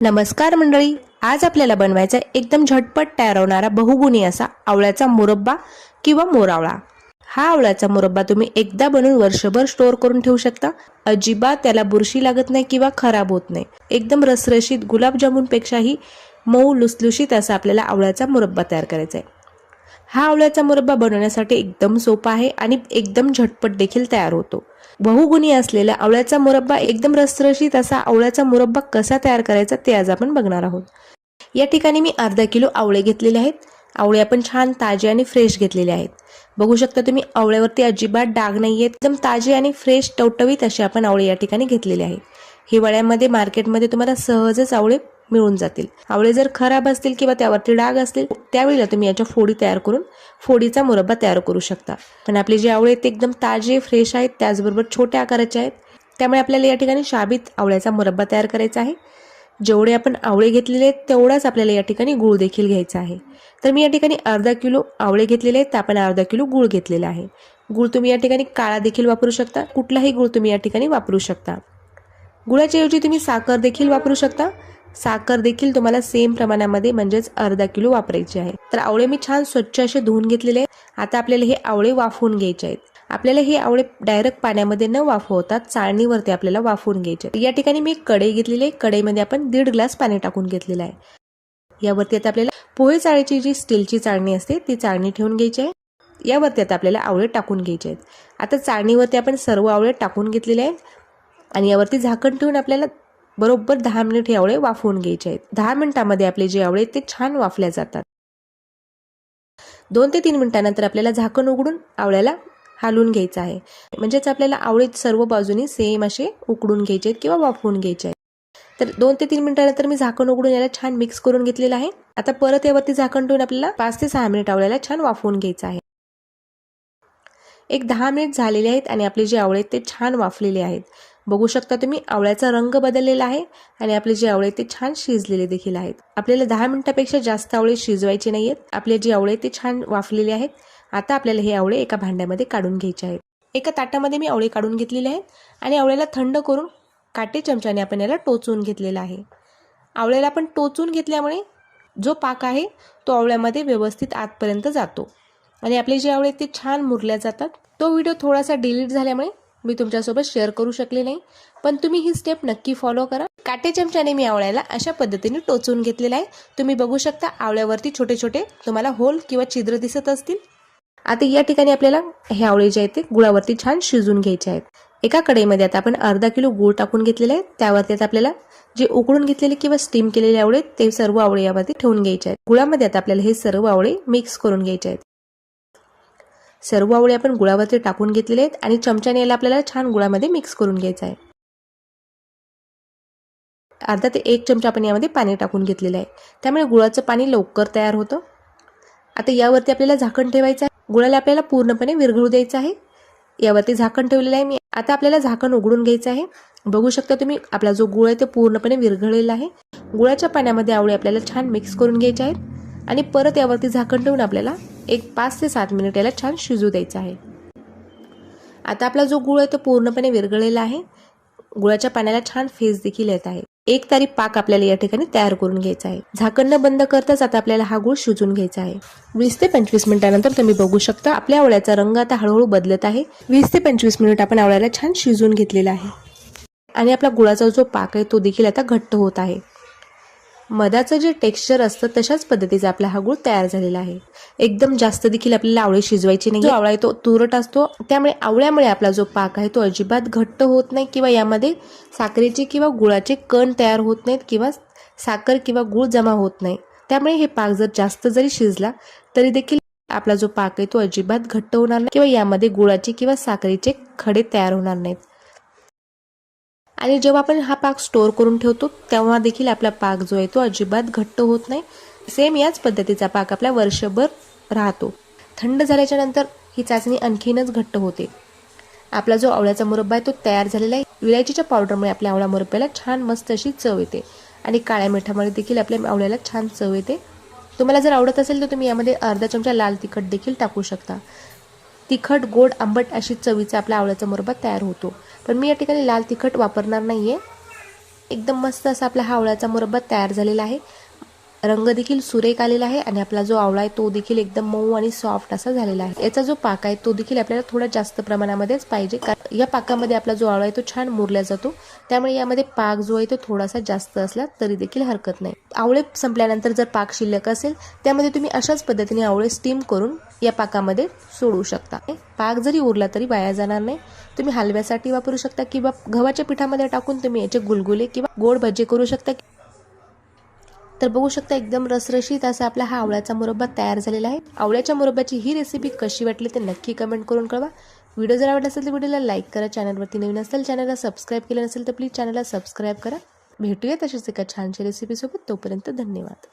नमस्कार मंडळी आज आपल्याला बनवायचा आहे एकदम झटपट तयार होणारा बहुगुणी असा आवळ्याचा मुरब्बा किंवा मोरावळा हा आवळ्याचा मुरब्बा तुम्ही एकदा बनवून वर्षभर स्टोअर करून ठेवू शकता. अजिबात त्याला बुरशी लागत नाही किंवा खराब होत नाही. एकदम रसरशीत गुलाबजामुनपेक्षाही मऊ लुसलुशीत असा आपल्याला आवळ्याचा मुरब्बा तयार करायचा आहे हा आवळ्याचा मुरब्बा बनवण्यासाठी एकदम सोपा आहे आणि एकदम झटपट देखील तयार होतो. बहुगुणी असलेला आवळ्याचा मुरब्बा एकदम रसरशीत असा आवळ्याचा मुरब्बा कसा तयार करायचा ते आज आपण बघणार आहोत. या ठिकाणी मी अर्धा किलो आवळे घेतलेले आहेत. आवळे आपण छान ताजे आणि फ्रेश घेतलेले आहेत. बघू शकता तुम्ही आवळ्यावरती अजिबात डाग नाही आहेत एकदम ताजे आणि फ्रेश टवटवीत असे आपण आवळे या ठिकाणी घेतलेले आहेत हिवाळ्यामध्ये मार्केटमध्ये तुम्हाला सहजच आवळे मिळून जातील. आवळे जर खराब असतील किंवा त्यावरती डाग असतील त्यावेळेला तुम्ही याच्या फोडी तयार करून फोडीचा मुरब्बा तयार करू शकता. पण आपले जे आवळे आहेत ते एकदम ताजे फ्रेश आहेत त्याचबरोबर छोट्या आकाराचे आहेत. त्यामुळे आपल्याला या ठिकाणी शाबीत आवळ्याचा मुरब्बा तयार करायचा आहे. जेवढे आपण आवळे घेतलेले आहेत तेवढाच आपल्याला या ठिकाणी गूळ देखील घ्यायचा आहे. तर मी या ठिकाणी अर्धा किलो आवळे घेतलेले आहेत तर आपण अर्धा किलो गूळ घेतलेला आहे. गूळ तुम्ही या ठिकाणी काळा देखील वापरू शकता कुठलाही गूळ तुम्ही या ठिकाणी वापरू शकता. गुळाच्या ऐवजी तुम्ही साखर देखील वापरू शकता. साखर देखील तुम्हाला सेम प्रमाणामध्ये म्हणजेच अर्धा किलो वापरायची आहे. तर आवळे मी छान स्वच्छ असे धुवून घेतलेले आता आपल्याला हे आवळे वाफवून घ्यायचे आहेत. आपल्याला हे आवळे डायरेक्ट पाण्यामध्ये न वाफवतात चाळणीवरती आपल्याला वाफवून घ्यायचे आहेत. या ठिकाणी मी एक कढई घेतलेली आहे. कढईमध्ये आपण दीड ग्लास पाणी टाकून घेतलेलं आहे. यावरती आता आपल्याला पोहे चाळीची जी स्टीलची चाळणी असते ती चाळणी ठेवून घ्यायची आहे. यावरती आता आपल्याला आवळे टाकून घ्यायचे आहेत. आता चाळणीवरती आपण सर्व आवळे टाकून घेतलेले आहेत. आणि यावरती झाकण ठेवून आपल्याला बरोबर दहा मिनिट हे आवळे वाफवून घ्यायचे आहेत. दहा मिनिटामध्ये आपले जे आवळे आहेत ते छान वाफल्या जातात. दोन ते तीन मिनिटानंतर आपल्याला झाकण उघडून आवळ्याला हालवून घ्यायचं आहे. म्हणजेच आपल्याला आवळे सर्व बाजूनी सेम असे उकडून घ्यायचे आहेत किंवा वाफवून घ्यायचे आहेत. तर दोन ते तीन मिनिटानंतर मी झाकण उघडून याला छान मिक्स करून घेतलेलं आहे. आता परत यावरती झाकण ठेवून आपल्याला पाच ते सहा मिनिट आवळ्याला छान वाफवून घ्यायचं आहे. एक दहा मिनिट झालेले आहेत आणि आपले जे आवळे आहेत ते छान वाफलेले आहेत. बघू शकता तुम्ही आवळ्याचा रंग बदललेला आहे आणि आपले जे आवळे ते छान शिजलेले देखील आहेत. आपल्याला दहा मिनिटापेक्षा जास्त आवळे शिजवायचे नाही आहेत आपले जे आवळे ते छान वाफलेले आहेत. आता आपल्याला हे आवळे एका भांड्यामध्ये काढून घ्यायचे आहेत. एका ताटामध्ये मी आवळे काढून घेतलेले आहेत आणि आवळ्याला थंड करून काटे चमच्याने आपण याला टोचून घेतलेला आहे. आवळ्याला आपण टोचून घेतल्यामुळे जो पाक आहे तो आवळ्यामध्ये व्यवस्थित आतपर्यंत जातो आणि आपले जे आवळे ते छान मुरल्या जातात. तो व्हिडिओ थोडासा डिलीट झाल्यामुळे मी तुमच्यासोबत शेअर करू शकले नाही. पण तुम्ही ही स्टेप नक्की फॉलो करा. काटे चमच्याने मी आवळ्याला अशा पद्धतीने टोचून घेतलेला आहे. तुम्ही बघू शकता आवळ्यावरती छोटे छोटे तुम्हाला होल किंवा छिद्र दिसत असतील. आता या ठिकाणी आपल्याला हे आवळे जे आहेत ते गुळावरती छान शिजून घ्यायचे आहेत. एका कढईमध्ये आता आपण अर्धा किलो गूळ टाकून घेतलेले आहेत. त्यावरती आता आपल्याला जे उकडून घेतलेले किंवा स्टीम केलेले आवळे ते सर्व आवळे यावरती ठेवून घ्यायचे आहेत. गुळामध्ये आता आपल्याला हे सर्व आवळे मिक्स करून घ्यायचे आहेत. सर्व आवळे आपण गुळावरती टाकून घेतलेले आहेत आणि चमच्याने याला आपल्याला छान गुळामध्ये मिक्स करून घ्यायचं आहे. अर्धा ते एक चमचा आपण यामध्ये पाणी टाकून घेतलेलं आहे. त्यामुळे गुळाचं पाणी लवकर तयार होतं. आता यावरती आपल्याला झाकण ठेवायचं आहे. गुळाला आपल्याला पूर्णपणे विरघळू द्यायचं आहे. यावरती झाकण ठेवलेलं आहे मी. आता आपल्याला झाकण उघडून घ्यायचं आहे. बघू शकता तुम्ही आपला जो गुळ आहे तो पूर्णपणे विरघळलेला आहे. गुळाच्या पाण्यामध्ये आवळे आपल्याला छान मिक्स करून घ्यायचे आहेत. आणि परत यावरती झाकण ठेवून आपल्याला एक पाच ते सात मिनिट याला छान शिजू द्यायचं आहे. आता आपला जो गुळ आहे तो पूर्णपणे विरघळलेला आहे. गुळाच्या पाण्याला छान फेस देखील येत आहे. एक तारी पाक आपल्याला या ठिकाणी तयार करून घ्यायचा आहे. झाकण न बंद करताच आता आपल्याला हा गुळ शिजून घ्यायचा आहे. वीस ते पंचवीस मिनिटानंतर तुम्ही बघू शकता आपल्या आवळ्याचा रंग आता हळूहळू बदलत आहे. वीस ते पंचवीस मिनिट आपण आवळ्याला छान शिजून घेतलेला आहे. आणि आपला गुळाचा जो पाक आहे तो देखील आता घट्ट होत आहे. मधाचं जे टेक्स्चर असतं तशाच पद्धतीचा आपला हा गुळ तयार झालेला आहे. एकदम जास्त देखील आपल्याला आवळे शिजवायचे नाही आवळा येतो तो तुरट असतो. त्यामुळे आवळ्यामुळे आपला जो पाक आहे तो अजिबात घट्ट होत नाही किंवा यामध्ये साखरेचे किंवा गुळाचे कण तयार होत नाहीत किंवा साखर किंवा गुळ जमा होत नाही. त्यामुळे हे पाक जर जास्त जरी शिजला तरी देखील आपला जो पाक आहे तो अजिबात घट्ट होणार नाही किंवा यामध्ये गुळाचे किंवा साखरेचे खडे तयार होणार नाहीत. आणि जेव्हा आपण हा पाक स्टोअर करून ठेवतो तेव्हा देखील आपला पाक जो आहे तो अजिबात घट्ट होत नाही. सेम याच पद्धतीचा पाक आपला वर्षभर राहतो. थंड झाल्याच्यानंतर ही चाचणी आणखीनच घट्ट होते. आपला जो आवळ्याचा मुरब्बा आहे तो तयार झालेला आहे. विलायचीच्या पावडरमुळे आपल्या आवळा मुरब्याला छान मस्त अशी चव येते. आणि काळ्या मिठामुळे देखील आपल्या आवळ्याला छान चव येते. तुम्हाला जर आवडत असेल तर तुम्ही यामध्ये अर्धा चमचा लाल तिखट देखील टाकू शकता. तिखट गोड आंबट अशी चवीचा आपला आवळ्याचा मुरबा तयार होतो. पण मी या ठिकाणी लाल तिखट वापरणार नाही आहे एकदम मस्त असा आपला हा आवळ्याचा मुरबा तयार झालेला आहे. रंग देखील सुरेख आलेला आहे आणि आपला जो आवळा आहे तो देखील एकदम मऊ आणि सॉफ्ट असा झालेला आहे. याचा जो पाक आहे तो देखील आपल्याला थोडा जास्त प्रमाणामध्येच पाहिजे. कारण या पाकामध्ये आपला जो आवळा आहे तो छान मुरला जातो. त्यामुळे यामध्ये पाक जो आहे तो थोडासा जास्त असला तरी देखील हरकत नाही. आवळे संपल्यानंतर जर पाक शिल्लक असेल त्यामध्ये तुम्ही अशाच पद्धतीने आवळे स्टीम करून या पाकामध्ये सोडू शकता. पाक जरी उरला तरी वाया जाणार नाही. तुम्ही हलव्यासाठी वापरू शकता किंवा गव्हाच्या पिठामध्ये टाकून तुम्ही याचे गुलगुले किंवा गोड भजे करू शकता. तर बघू शकता एकदम रसरशीत असा आपला हा आवळ्याचा मुरब्बा तयार झालेला आहे. आवळ्याच्या मुरब्ब्याची ही रेसिपी कशी वाटली ते नक्की कमेंट करून कळवा. व्हिडिओ जर आवडला असेल तर व्हिडिओला लाईक करा चॅनलवरती नवीन असेल चॅनलला सबस्क्राईब केलं नसेल तर प्लीज चॅनलला सबस्क्राईब करा. भेटूया तशीच एका छानशी रेसिपीसोबत तोपर्यंत धन्यवाद.